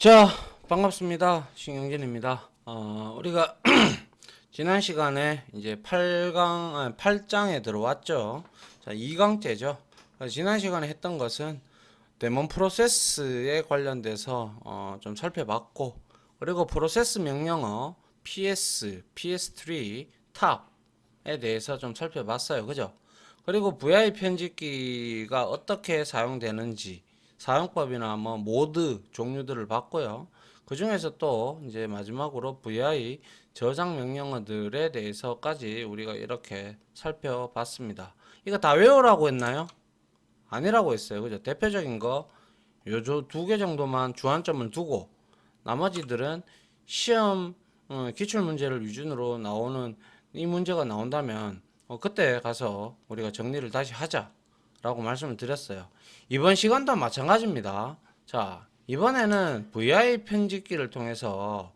자, 반갑습니다. 신경진입니다. 어, 우리가 지난 시간에 이제 8강, 아, 8장에 들어왔죠. 자, 2강째죠. 지난 시간에 했던 것은 데몬 프로세스에 관련돼서 어, 좀 살펴봤고, 그리고 프로세스 명령어 PS, PS3, 탑에 대해서 좀 살펴봤어요. 그죠? 그리고 VI 편집기가 어떻게 사용되는지, 사용법이나 뭐 모드 종류들을 봤고요. 그 중에서 또 이제 마지막으로 VI 저장 명령어들에 대해서까지 우리가 이렇게 살펴봤습니다. 이거 다 외우라고 했나요? 아니라고 했어요. 그죠? 대표적인 거, 요조 두 개 정도만 주안점을 두고, 나머지들은 시험, 어, 기출 문제를 위준으로 나오는 이 문제가 나온다면, 어, 그때 가서 우리가 정리를 다시 하자 라고 말씀을 드렸어요. 이번 시간도 마찬가지입니다. 자, 이번에는 VI 편집기를 통해서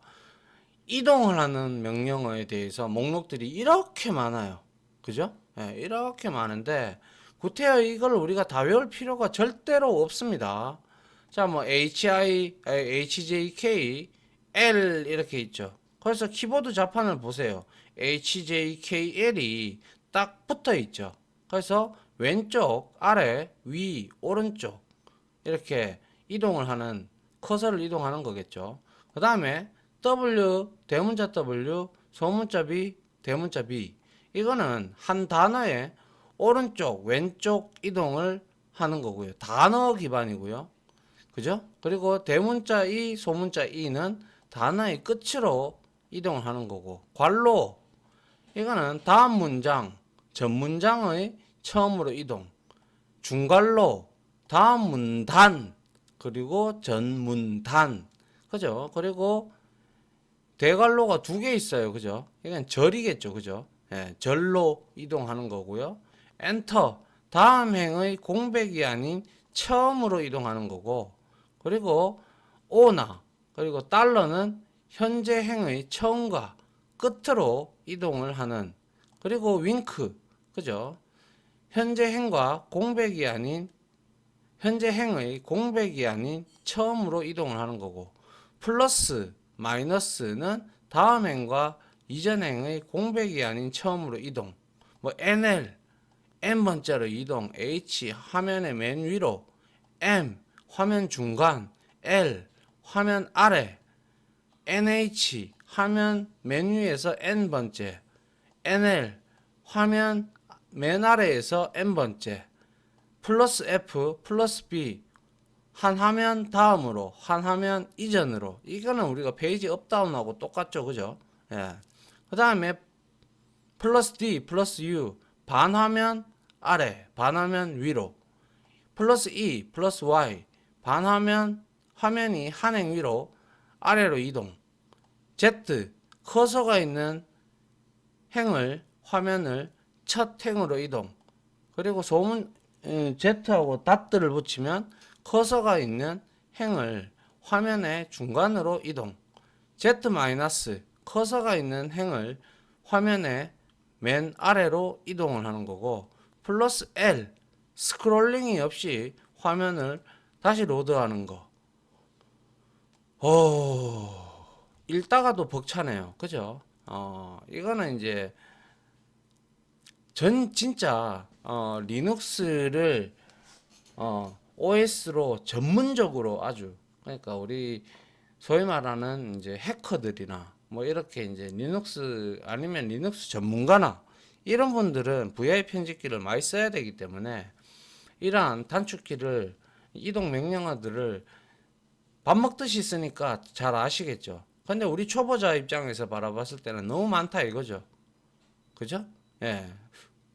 이동을 하는 명령어에 대해서 목록들이 이렇게 많아요. 그죠? 예, 이렇게 많은데, 구태여 이걸 우리가 다 외울 필요가 절대로 없습니다. 자, 뭐 HI, 아, HJK, L 이렇게 있죠. 그래서 키보드 자판을 보세요. HJKL이 딱 붙어 있죠. 그래서 왼쪽, 아래, 위, 오른쪽 이렇게 이동을 하는 커서를 이동하는 거겠죠. 그 다음에 W, 대문자 W, 소문자 B, 대문자 B 이거는 한 단어에 오른쪽, 왼쪽 이동을 하는 거고요. 단어 기반이고요. 그죠? 그리고 대문자 E, 소문자 E는 단어의 끝으로 이동을 하는 거고, 괄로, 이거는 다음 문장, 전 문장의 처음으로 이동, 중괄로, 다음 문단, 그리고 전 문단, 그죠? 그리고 대괄로가 두 개 있어요. 그죠? 이건 절이겠죠. 그죠? 예, 절로 이동하는 거고요. 엔터 다음 행의 공백이 아닌 처음으로 이동하는 거고 그리고 오나 그리고 달러는 현재 행의 처음과 끝으로 이동을 하는 그리고 윙크 그죠 현재 행과 공백이 아닌 현재 행의 공백이 아닌 처음으로 이동을 하는 거고 플러스 마이너스는 다음 행과 이전 행의 공백이 아닌 처음으로 이동. 뭐 NL N번째로 이동, H 화면의 맨 위로, M 화면 중간, L 화면 아래, NH 화면 맨 위에서 N번째, NL 화면 맨 아래에서 N번째, 플러스 F 플러스 B 한 화면 다음으로 한 화면 이전으로. 이거는 우리가 페이지 업다운하고 똑같죠 그죠? 예. 그 다음에 플러스 D 플러스 U 반 화면 아래, 반 화면 위로, 플러스 E, 플러스 Y, 반 화면 화면이 한행 위로, 아래로 이동, Z, 커서가 있는 행을, 화면을 첫 행으로 이동, 그리고 소문, 음, Z하고 닷들을 붙이면 커서가 있는 행을 화면의 중간으로 이동, Z 커서가 있는 행을 화면의 맨 아래로 이동을 하는 거고, 플러스 L 스크롤링이 없이 화면을 다시 로드하는 거. 오, 읽다가도 벅차네요. 그죠? 어, 이거는 이제 전 진짜 어, 리눅스를 어, OS로 전문적으로 아주 그러니까 우리 소위 말하는 이제 해커들이나 뭐 이렇게 이제 리눅스 아니면 리눅스 전문가나 이런 분들은 VI 편집기를 많이 써야 되기 때문에 이러한 단축키를 이동 명령어들을 밥 먹듯이 쓰니까 잘 아시겠죠. 근데 우리 초보자 입장에서 바라봤을 때는 너무 많다 이거죠. 그죠? 예.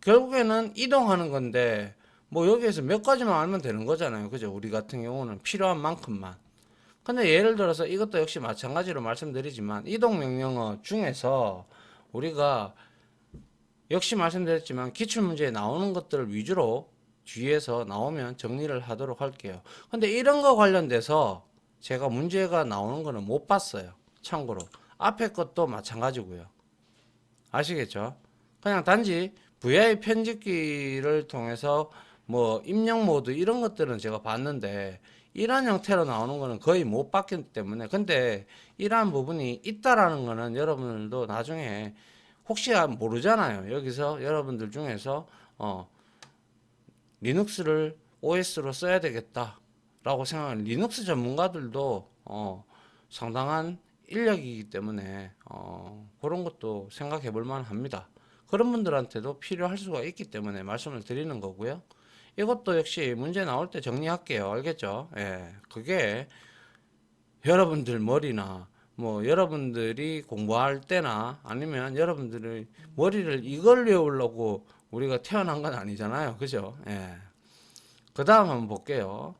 결국에는 이동하는 건데 뭐 여기에서 몇 가지만 알면 되는 거잖아요. 그죠? 우리 같은 경우는 필요한 만큼만. 근데 예를 들어서 이것도 역시 마찬가지로 말씀드리지만 이동 명령어 중에서 우리가 역시 말씀드렸지만 기출 문제에 나오는 것들을 위주로 뒤에서 나오면 정리를 하도록 할게요. 근데 이런 거 관련돼서 제가 문제가 나오는 거는 못 봤어요. 참고로 앞에 것도 마찬가지고요. 아시겠죠? 그냥 단지 VI 편집기를 통해서 뭐 입력 모드 이런 것들은 제가 봤는데 이런 형태로 나오는 거는 거의 못 받기 때문에 근데 이러한 부분이 있다라는 거는 여러분들도 나중에 혹시 모르잖아요. 여기서 여러분들 중에서 어 리눅스를 OS로 써야 되겠다 라고 생각하는 리눅스 전문가들도 어 상당한 인력이기 때문에 어 그런 것도 생각해 볼 만합니다. 그런 분들한테도 필요할 수가 있기 때문에 말씀을 드리는 거고요. 이것도 역시 문제 나올 때 정리할게요. 알겠죠? 예. 그게 여러분들 머리나 뭐 여러분들이 공부할 때나 아니면 여러분들의 머리를 이걸 외우려고 우리가 태어난 건 아니잖아요. 그죠? 예. 그 다음 한번 볼게요.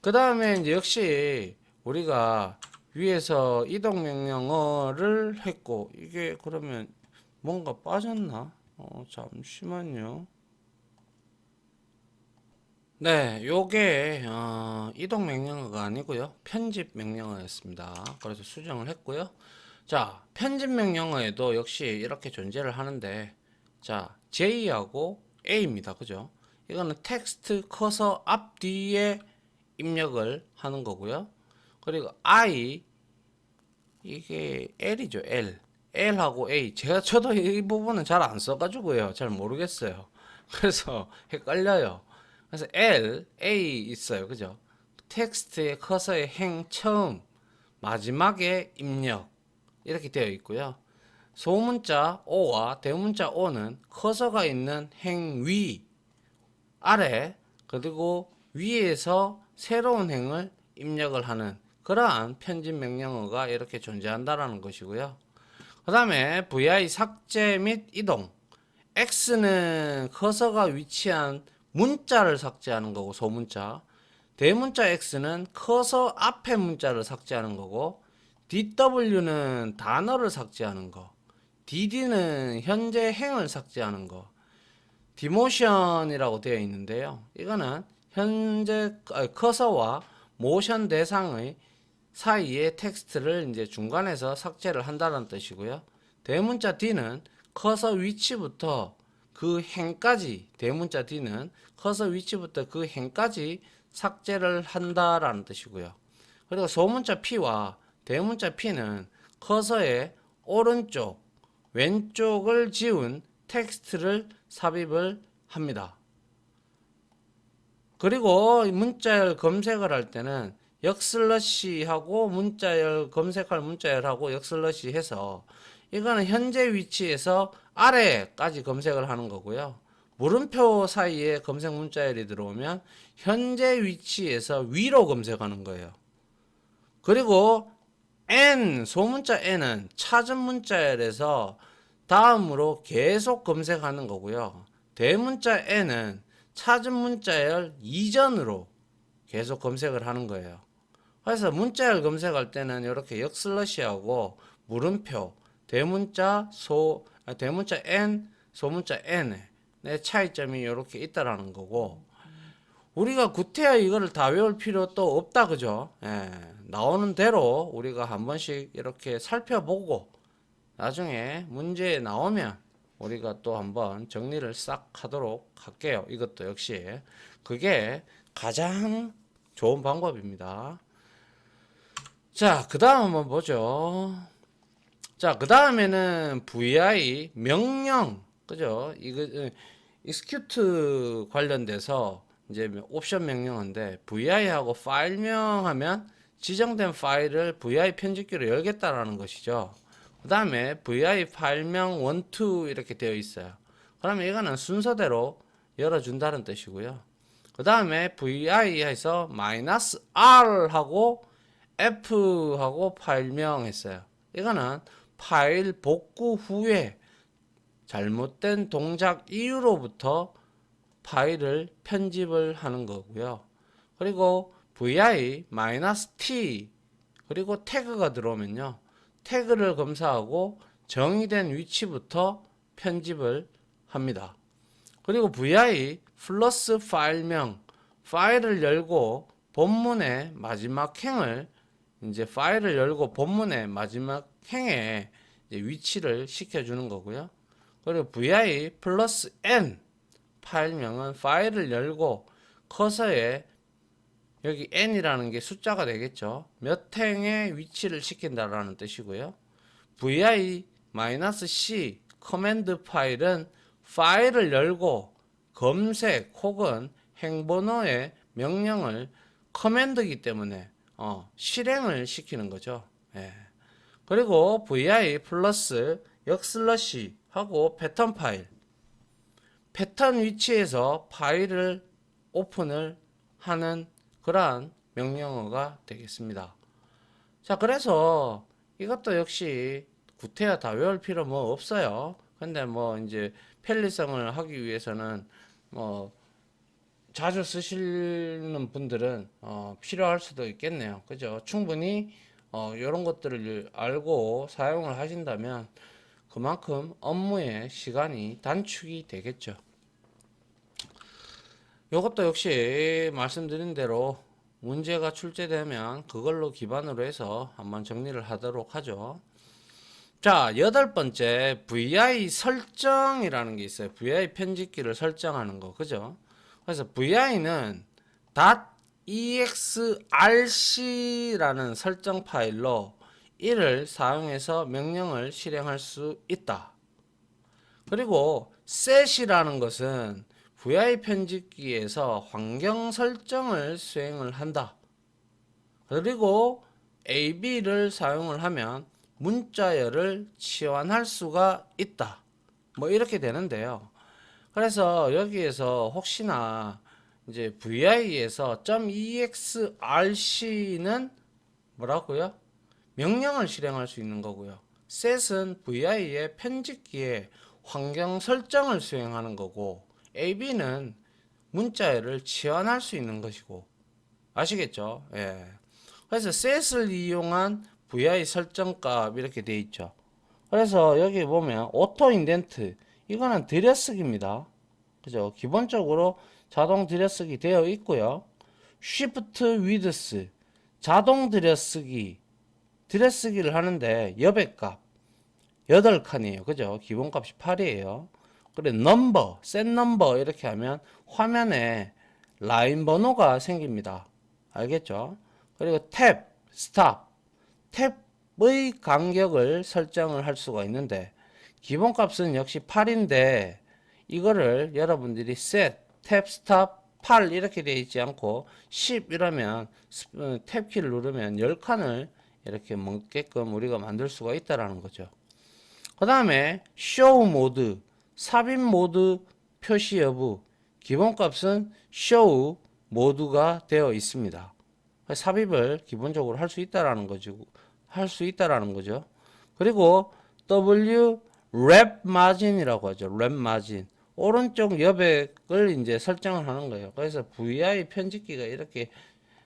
그 다음에 역시 우리가 위에서 이동 명령어를 했고 이게 그러면 뭔가 빠졌나? 어, 잠시만요. 네, 요게 어, 이동 명령어가 아니고요. 편집 명령어였습니다. 그래서 수정을 했고요. 자, 편집 명령어에도 역시 이렇게 존재를 하는데 자, J하고 A입니다. 그죠? 이거는 텍스트 커서 앞 뒤에 입력을 하는 거고요. 그리고 I 이게 L이죠. L. L하고 A. 제가 저도 이 부분은 잘 안 써가지고요. 잘 모르겠어요. 그래서 헷갈려요. 그래서 L, A 있어요. 그죠? 텍스트의 커서의 행 처음, 마지막에 입력. 이렇게 되어 있고요. 소문자 O와 대문자 O는 커서가 있는 행 위, 아래, 그리고 위에서 새로운 행을 입력을 하는 그러한 편집 명령어가 이렇게 존재한다라는 것이고요. 그 다음에 VI 삭제 및 이동. X는 커서가 위치한 문자를 삭제하는 거고 소문자. 대문자 X는 커서 앞에 문자를 삭제하는 거고 DW는 단어를 삭제하는 거. DD는 현재 행을 삭제하는 거. 디모션이라고 되어 있는데요. 이거는 현재 아니, 커서와 모션 대상의 사이에 텍스트를 이제 중간에서 삭제를 한다는 뜻이고요. 대문자 D는 커서 위치부터 그 행까지 대문자 D는 커서 위치부터 그 행까지 삭제를 한다라는 뜻이고요. 그리고 소문자 P와 대문자 P는 커서의 오른쪽, 왼쪽을 지운 텍스트를 삽입을 합니다. 그리고 문자열 검색을 할 때는 역슬러시하고 문자열 검색할 문자열하고 역슬러시 해서 이거는 현재 위치에서 아래까지 검색을 하는 거고요. 물음표 사이에 검색 문자열이 들어오면 현재 위치에서 위로 검색하는 거예요. 그리고 n 소문자 n은 찾은 문자열에서 다음으로 계속 검색하는 거고요. 대문자 n은 찾은 문자열 이전으로 계속 검색을 하는 거예요. 그래서 문자열 검색할 때는 이렇게 역슬러시하고 물음표, 대문자 소, 아, 대문자 n, 소문자 n의 차이점이 이렇게 있다라는 거고 우리가 구태여 이거를 다 외울 필요 또 없다 그죠? 예, 나오는 대로 우리가 한 번씩 이렇게 살펴보고 나중에 문제 나오면 우리가 또 한번 정리를 싹 하도록 할게요. 이것도 역시 그게 가장 좋은 방법입니다. 자, 그 다음 한번 보죠. 자, 그 다음에는 VI 명령, 그죠? 이거, execute 관련돼서 이제 옵션 명령인데 VI하고 파일명 하면 지정된 파일을 VI 편집기로 열겠다라는 것이죠. 그 다음에 VI 파일명 1, 2 이렇게 되어 있어요. 그러면 이거는 순서대로 열어준다는 뜻이고요. 그 다음에 VI에서 마이너스 R 하고 F 하고 파일명 했어요. 이거는 파일 복구 후에 잘못된 동작 이후로부터 파일을 편집을 하는 거고요. 그리고 vi -t 그리고 태그가 들어오면요. 태그를 검사하고 정의된 위치부터 편집을 합니다. 그리고 vi 플러스 파일명 파일을 열고 본문의 마지막 행을 이제 파일을 열고 본문의 마지막 행에 위치를 시켜주는 거고요. 그리고 vi 플러스 n 파일명은 파일을 열고 커서의 여기 n이라는 게 숫자가 되겠죠. 몇 행에 위치를 시킨다라는 뜻이고요. vi-c 커맨드 파일은 파일을 열고 검색 혹은 행번호의 명령을 커맨드이기 때문에 어, 실행을 시키는 거죠. 예. 그리고 vi 플러스 역슬러시 하고 패턴 파일 패턴 위치에서 파일을 오픈을 하는 그러한 명령어가 되겠습니다. 자, 그래서 이것도 역시 구태여 다 외울 필요 뭐 없어요. 근데 뭐 이제 편리성을 하기 위해서는 뭐 자주 쓰시는 분들은 어, 필요할 수도 있겠네요. 그죠? 충분히 어, 이런 것들을 알고 사용을 하신다면 그만큼 업무의 시간이 단축이 되겠죠. 이것도 역시 말씀드린 대로 문제가 출제되면 그걸로 기반으로 해서 한번 정리를 하도록 하죠. 자, 여덟 번째 VI 설정이라는 게 있어요. VI 편집기를 설정하는 거. 그죠? 그래서 VI는 .exrc라는 설정 파일로 이를 사용해서 명령을 실행할 수 있다. 그리고 set이라는 것은 VI 편집기에서 환경 설정을 수행을 한다. 그리고 AB를 사용을 하면 문자열을 치환할 수가 있다. 뭐 이렇게 되는데요. 그래서 여기에서 혹시나 이제 VI에서 .exrc는 뭐라고요? 명령을 실행할 수 있는 거고요. set은 VI의 편집기에 환경 설정을 수행하는 거고 AB는 문자열을 치환할 수 있는 것이고 아시겠죠? 예. 그래서 set을 이용한 VI 설정값 이렇게 돼 있죠. 그래서 여기 보면 오토 인덴트 이거는 들여쓰기입니다. 그죠? 기본적으로 자동 들여쓰기 되어 있고요. Shift Width 자동 들여쓰기 들여쓰기를 하는데 여백값 8칸이에요. 그죠? 기본값이 8이에요. 그래 넘버, 셋 넘버 이렇게 하면 화면에 라인 번호가 생깁니다. 알겠죠? 그리고 탭, 스탑, 탭의 간격을 설정을 할 수가 있는데 기본값은 역시 8인데 이거를 여러분들이 셋, 탭, 스탑, 8 이렇게 되어 있지 않고 10 이러면 어, 탭키를 누르면 10칸을 이렇게 먹게끔 우리가 만들 수가 있다라는 거죠. 그 다음에 show 모드 삽입 모드 표시 여부 기본값은 show 모드가 되어 있습니다. 삽입을 기본적으로 할 수 있다라는 거죠. 할 수 있다라는 거죠. 그리고 W 랩 마진이라고 하죠. 랩 마진. 오른쪽 여백을 이제 설정을 하는 거예요. 그래서 VI 편집기가 이렇게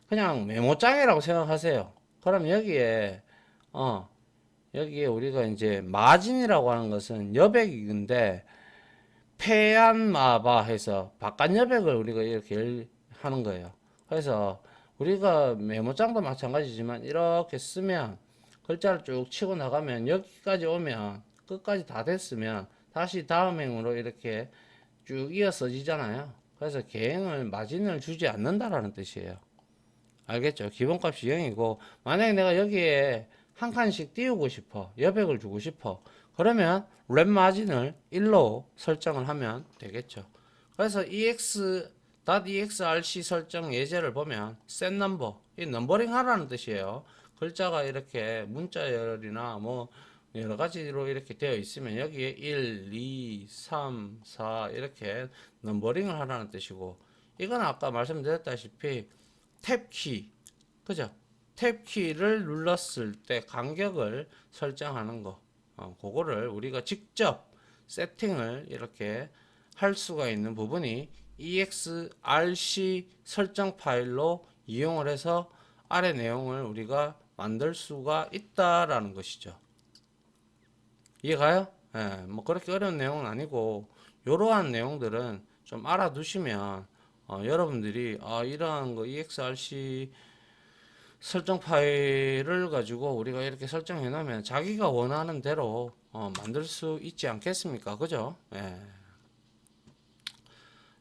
그냥 메모장이라고 생각하세요. 그럼 여기에 어 여기에 우리가 이제 마진이라고 하는 것은 여백인데 폐안마바 해서 바깥 여백을 우리가 이렇게 하는 거예요. 그래서 우리가 메모장도 마찬가지지만 이렇게 쓰면 글자를 쭉 치고 나가면 여기까지 오면 끝까지 다 됐으면 다시 다음 행으로 이렇게 쭉 이어 써지잖아요. 그래서 개행을 마진을 주지 않는다라는 뜻이에요. 알겠죠? 기본값이 0이고 만약에 내가 여기에 한 칸씩 띄우고 싶어 여백을 주고 싶어 그러면 랩 마진을 1로 설정을 하면 되겠죠. 그래서 ex .exrc 설정 예제를 보면 set number 이 넘버링 하라는 뜻이에요. 글자가 이렇게 문자열이나 뭐 여러 가지로 이렇게 되어 있으면 여기에 1, 2, 3, 4 이렇게 넘버링을 하라는 뜻이고 이건 아까 말씀드렸다시피 탭키 그죠? 탭키를 눌렀을 때 간격을 설정하는 거 어, 그거를 우리가 직접 세팅을 이렇게 할 수가 있는 부분이 exrc 설정 파일로 이용을 해서 아래 내용을 우리가 만들 수가 있다라는 것이죠. 이해가요? 예, 뭐 그렇게 어려운 내용은 아니고 이러한 내용들은 좀 알아두시면 어, 여러분들이 아 이러한 거 exrc 설정 파일을 가지고 우리가 이렇게 설정해 놓으면 자기가 원하는 대로 어, 만들 수 있지 않겠습니까? 그죠? 예.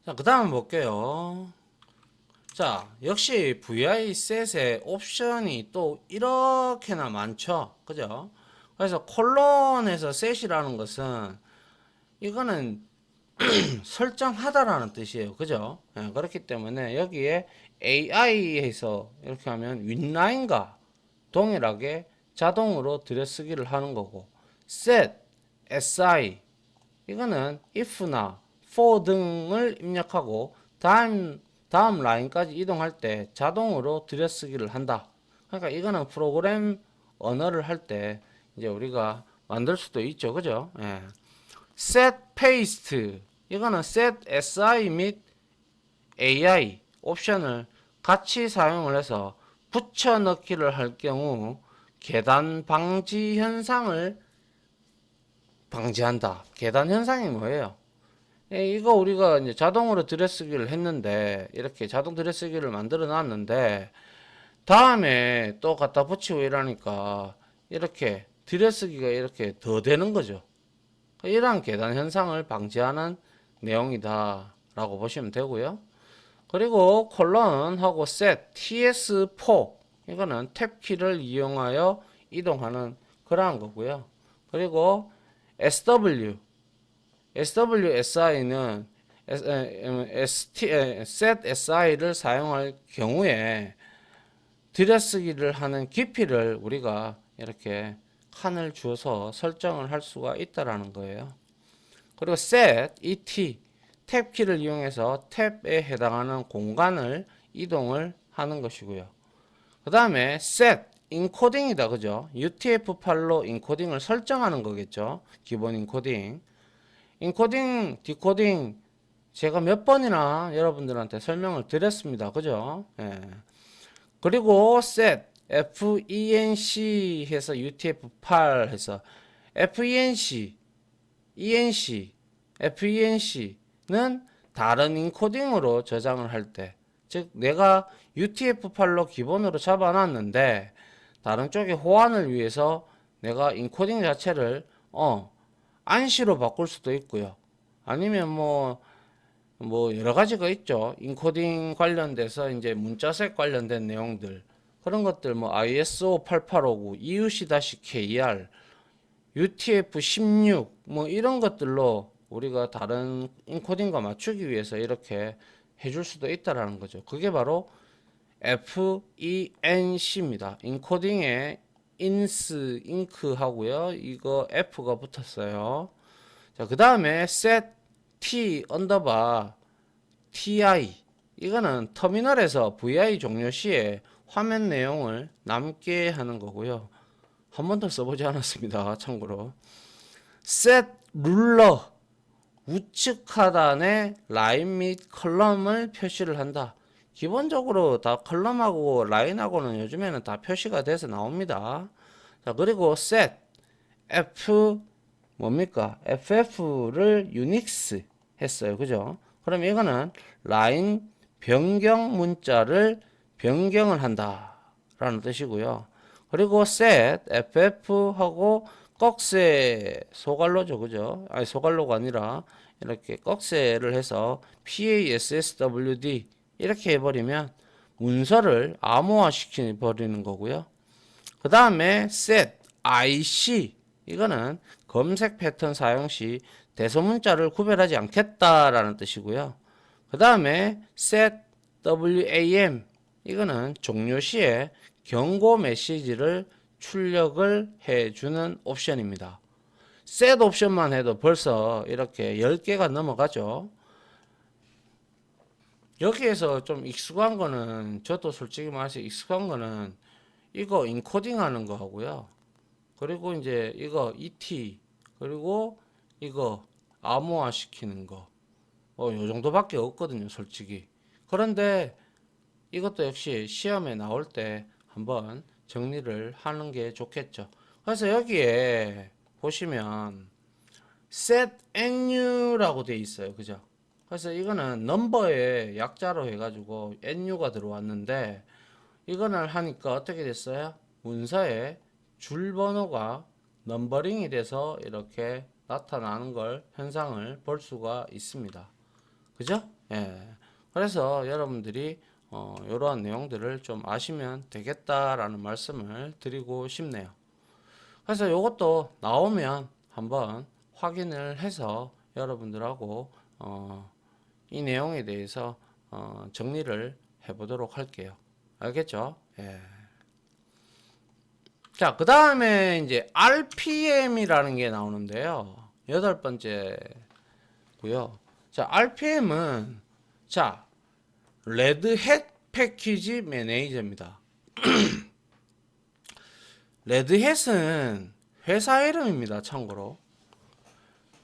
자, 그 다음 볼게요. 자, 역시 VI 셋의 옵션이 또 이렇게나 많죠. 그죠? 그래서 콜론에서 셋이라는 것은 이거는 설정하다라는 뜻이에요. 그죠? 예, 그렇기 때문에 여기에 AI에서 이렇게 하면 윗라인과 동일하게 자동으로 들여쓰기를 하는 거고 set, si 이거는 if나 for 등을 입력하고 다음 다음 라인까지 이동할 때 자동으로 들여쓰기를 한다. 그러니까 이거는 프로그램 언어를 할 때 이제 우리가 만들 수도 있죠. 그죠? 예. set paste 이거는 set si 및 AI 옵션을 같이 사용을 해서 붙여 넣기를 할 경우 계단 방지 현상을 방지한다. 계단 현상이 뭐예요? 예, 이거 우리가 이제 자동으로 들여쓰기를 했는데 이렇게 자동 들여쓰기를 만들어 놨는데 다음에 또 갖다 붙이고 이러니까 이렇게 들여쓰기가 이렇게 더 되는 거죠. 이러한 계단 현상을 방지하는 내용이다라고 보시면 되고요. 그리고 콜론하고 set ts4 이거는 탭키를 이용하여 이동하는 그러한 거고요. 그리고 sw SWSI는 set SI를 사용할 경우에 들여쓰기를 하는 깊이를 우리가 이렇게 칸을 주어서 설정을 할 수가 있다라는 거예요. 그리고 set ET 탭 키를 이용해서 탭에 해당하는 공간을 이동을 하는 것이고요. 그 다음에 set 인코딩이다 그죠? UTF-8로 인코딩을 설정하는 거겠죠. 기본 인코딩. 인코딩, 디코딩 제가 몇 번이나 여러분들한테 설명을 드렸습니다. 그죠? 예. 그리고 set FENC 해서 UTF-8 해서 FENC, ENC, FENC는 다른 인코딩으로 저장을 할 때, 즉 내가 UTF-8로 기본으로 잡아놨는데 다른 쪽에 호환을 위해서 내가 인코딩 자체를 어 안시로 바꿀 수도 있고요. 아니면 뭐, 뭐 여러 가지가 있죠. 인코딩 관련돼서 이제 문자색 관련된 내용들. 그런 것들 뭐 ISO 8859, EUC-KR, UTF-16 뭐 이런 것들로 우리가 다른 인코딩과 맞추기 위해서 이렇게 해줄 수도 있다라는 거죠. 그게 바로 FENC입니다. 인코딩의 ins, ink 하고요. 이거 f가 붙었어요. 자, 그 다음에 set t 언더바 ti 이거는 터미널에서 vi 종료 시에 화면 내용을 남게 하는 거고요. 한 번도 써보지 않았습니다. 참고로 set 룰러 우측 하단에 라인 및 컬럼을 표시를 한다. 기본적으로 다 컬럼하고 라인하고는 요즘에는 다 표시가 돼서 나옵니다. 자, 그리고 set f 뭡니까? ff를 유닉스 했어요. 그죠? 그럼 이거는 라인 변경 문자를 변경을 한다. 라는 뜻이고요. 그리고 set ff하고 꺽쇠 소갈로죠. 그죠? 아니 소갈로가 아니라 이렇게 꺽쇠를 해서 PASSWD 이렇게 해버리면 문서를 암호화 시켜 버리는 거고요. 그 다음에 set IC 이거는 검색 패턴 사용 시 대소문자를 구별하지 않겠다라는 뜻이고요. 그 다음에 set WAM 이거는 종료 시에 경고 메시지를 출력을 해주는 옵션입니다. set 옵션만 해도 벌써 이렇게 10개가 넘어가죠. 여기에서 좀 익숙한 거는 저도 솔직히 말해서 익숙한 거는 이거 인코딩 하는 거 하고요. 그리고 이제 이거 ET 그리고 이거 암호화 시키는 거. 어, 요 정도밖에 없거든요, 솔직히. 그런데 이것도 역시 시험에 나올 때 한번 정리를 하는 게 좋겠죠. 그래서 여기에 보시면 set nu라고 돼 있어요. 그죠? 그래서 이거는 넘버의 약자로 해가지고 nu가 들어왔는데 이거를 하니까 어떻게 됐어요? 문서에 줄 번호가 넘버링이 돼서 이렇게 나타나는 걸 현상을 볼 수가 있습니다. 그죠? 예. 그래서 여러분들이 어, 이러한 내용들을 좀 아시면 되겠다라는 말씀을 드리고 싶네요. 그래서 이것도 나오면 한번 확인을 해서 여러분들하고 어, 이 내용에 대해서 어, 정리를 해보도록 할게요. 알겠죠? 예. 자, 그 다음에 이제 RPM이라는 게 나오는데요. 여덟 번째고요. 자, RPM은 자, 레드햇 패키지 매니저입니다. 레드햇은 회사 이름입니다. 참고로.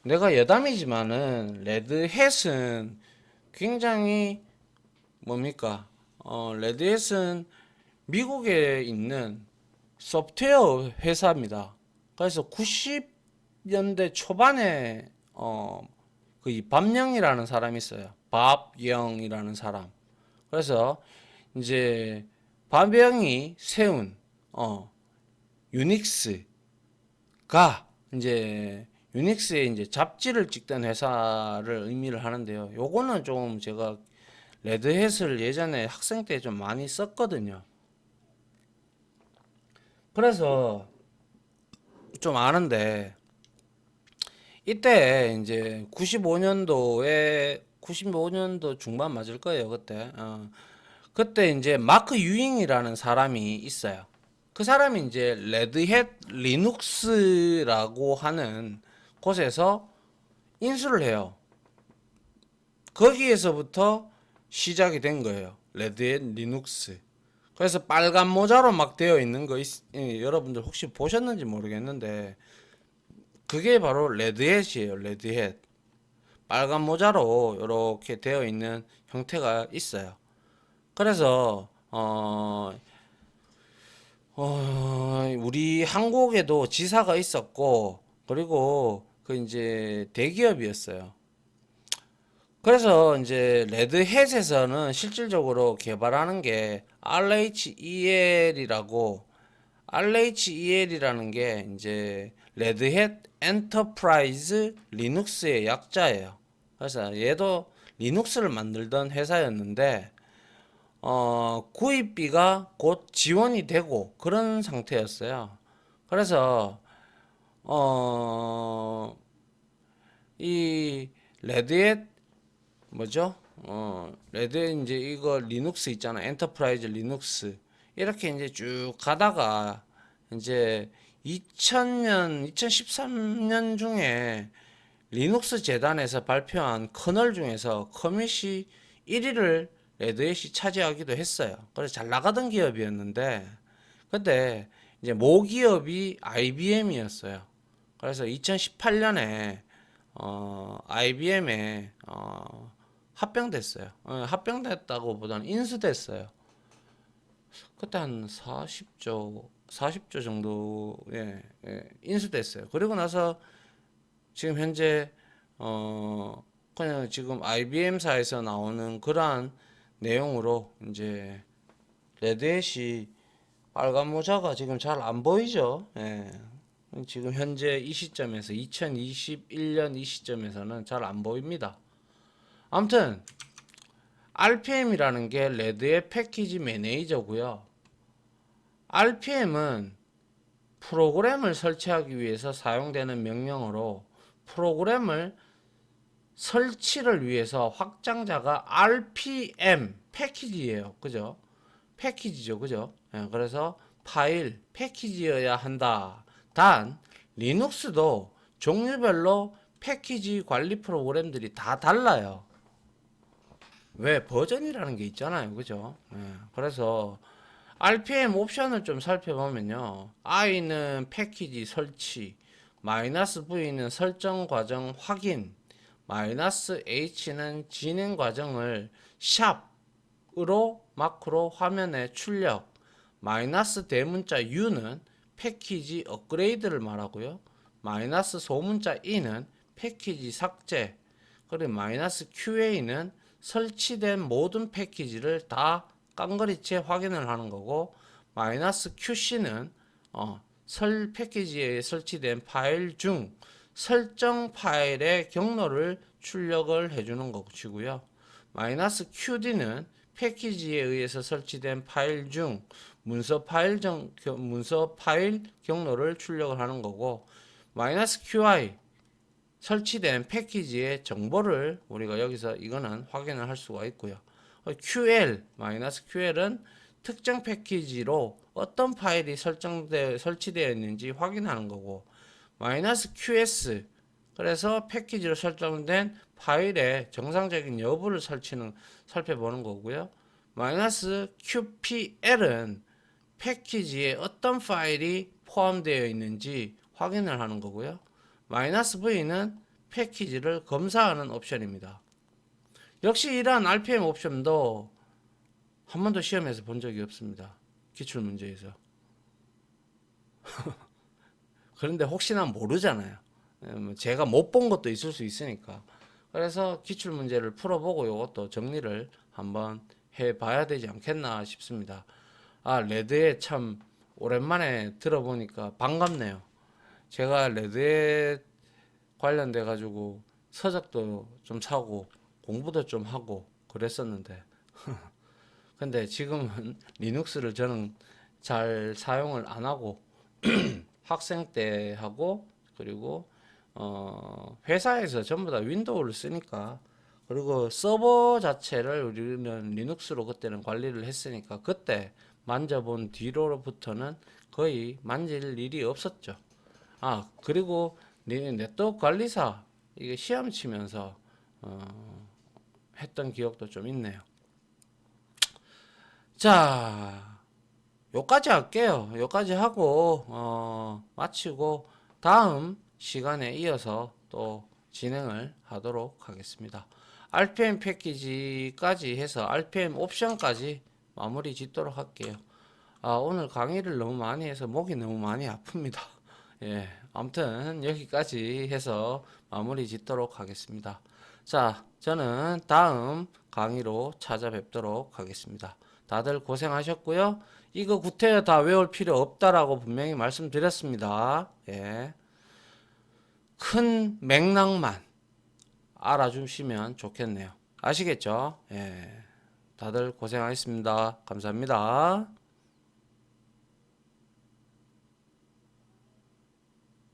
내가 여담이지만은 레드햇은 굉장히 뭡니까? 어, 레드햇은 미국에 있는 소프트웨어 회사입니다. 그래서 90년대 초반에 어, 그 밥영이라는 사람이 있어요. 밥영이라는 사람. 그래서 이제 밥영이 세운 어, 유닉스가 이제 유닉스에 이제 잡지를 찍던 회사를 의미를 하는데요. 요거는 좀 제가 레드햇을 예전에 학생 때 좀 많이 썼거든요. 그래서 좀 아는데 이때 이제 95년도에 95년도 중반 맞을 거예요 그때 어. 그때 이제 마크 유잉이라는 사람이 있어요 그 사람이 이제 레드햇 리눅스라고 하는 곳에서 인수를 해요 거기에서부터 시작이 된 거예요 레드햇 리눅스 그래서 빨간 모자로 막 되어 있는 거 있- 예, 여러분들 혹시 보셨는지 모르겠는데 그게 바로 레드햇이에요. 레드햇. 빨간 모자로 이렇게 되어 있는 형태가 있어요. 그래서 어, 어, 우리 한국에도 지사가 있었고 그리고 그 이제 대기업이었어요. 그래서 이제 레드햇에서는 실질적으로 개발하는 게 RHEL이라고 RHEL이라는 게 이제 레드햇 엔터프라이즈 리눅스의 약자예요. 그래서 얘도 리눅스를 만들던 회사였는데 어, 구입비가 곧 지원이 되고 그런 상태였어요. 그래서 어, 이 레드햇 뭐죠? 어, 레드 이제 이거 리눅스 있잖아. 엔터프라이즈 리눅스. 이렇게 이제 쭉 가다가 이제 2000년, 2013년 중에 리눅스 재단에서 발표한 커널 중에서 커밋이 1위를 레드햇이 차지하기도 했어요. 그래서 잘 나가던 기업이었는데 그때 이제 모 기업이 IBM이었어요. 그래서 2018년에 어, IBM에 어, 합병됐어요. 어, 합병됐다고 보다는 인수됐어요. 그때 한 40조, 40조 정도, 예, 예, 인수됐어요. 그리고 나서 지금 현재, 어, 그냥 지금 IBM사에서 나오는 그러한 내용으로 이제 레드햇이 빨간 모자가 지금 잘 안 보이죠? 예. 지금 현재 이 시점에서 2021년 이 시점에서는 잘 안 보입니다. 아무튼 RPM이라는 게 레드의 패키지 매니저고요. RPM은 프로그램을 설치하기 위해서 사용되는 명령어로 프로그램을 설치를 위해서 확장자가 RPM 패키지예요. 그죠? 패키지죠. 그죠? 예, 그래서 파일 패키지여야 한다. 단 리눅스도 종류별로 패키지 관리 프로그램들이 다 달라요. 왜 버전이라는 게 있잖아요. 그죠? 예, 그래서 RPM 옵션을 좀 살펴보면요. I는 패키지 설치, 마이너스 V는 설정 과정 확인, 마이너스 H는 진행 과정을 샵으로 마크로 화면에 출력, 마이너스 대문자 U는 패키지 업그레이드를 말하고요. 마이너스 소문자 E는 패키지 삭제, 그리고 마이너스 QA는 설치된 모든 패키지를 다 깡그리째 확인을 하는 거고 마이너스 QC는 어, 설 패키지에 설치된 파일 중 설정 파일의 경로를 출력을 해주는 것이고요. 마이너스 QD는 패키지에 의해서 설치된 파일 중 문서 파일 정, 겨- 문서 파일 경로를 출력을 하는 거고 마이너스 QI 설치된 패키지의 정보를 우리가 여기서 이거는 확인을 할 수가 있고요. 어, QL 마이너스 QL은 특정 패키지로 어떤 파일이 설정되 설치되어 있는지 확인하는 거고 마이너스 QS 그래서 패키지로 설정된 파일의 정상적인 여부를 설치는 살펴보는 거고요. 마이너스 QPL은 패키지에 어떤 파일이 포함되어 있는지 확인을 하는 거고요. 마이너스 V는 패키지를 검사하는 옵션입니다. 역시 이러한 RPM 옵션도 한 번도 시험에서 본 적이 없습니다. 기출 문제에서. 그런데 혹시나 모르잖아요. 예, 뭐 제가 못 본 것도 있을 수 있으니까. 그래서 기출 문제를 풀어보고 이것도 정리를 한번 해봐야 되지 않겠나 싶습니다. 아, 레드에 참 오랜만에 들어보니까 반갑네요. 제가 레드에 관련돼 가지고 서적도 좀 사고 공부도 좀 하고 그랬었는데 근데 지금은 리눅스를 저는 잘 사용을 안 하고 학생 때 하고 그리고 어 회사에서 전부 다 윈도우를 쓰니까 그리고 서버 자체를 우리는 리눅스로 그때는 관리를 했으니까 그때 만져본 뒤로부터는 거의 만질 일이 없었죠. 아 그리고 리- 네트워크 관리사 이게 시험 치면서 어, 했던 기억도 좀 있네요. 자, 요까지 할게요. 요까지 하고 어, 마치고 다음 시간에 이어서 또 진행을 하도록 하겠습니다. RPM 패키지까지 해서 RPM 옵션까지 마무리 짓도록 할게요. 아, 오늘 강의를 너무 많이 해서 목이 너무 많이 아픕니다. 예, 아무튼 여기까지 해서 마무리 짓도록 하겠습니다. 자, 저는 다음 강의로 찾아뵙도록 하겠습니다. 다들 고생하셨고요. 이거 구태여 다 외울 필요 없다라고 분명히 말씀드렸습니다. 예. 큰 맥락만 알아주시면 좋겠네요. 아시겠죠? 예. 다들 고생하셨습니다. 감사합니다.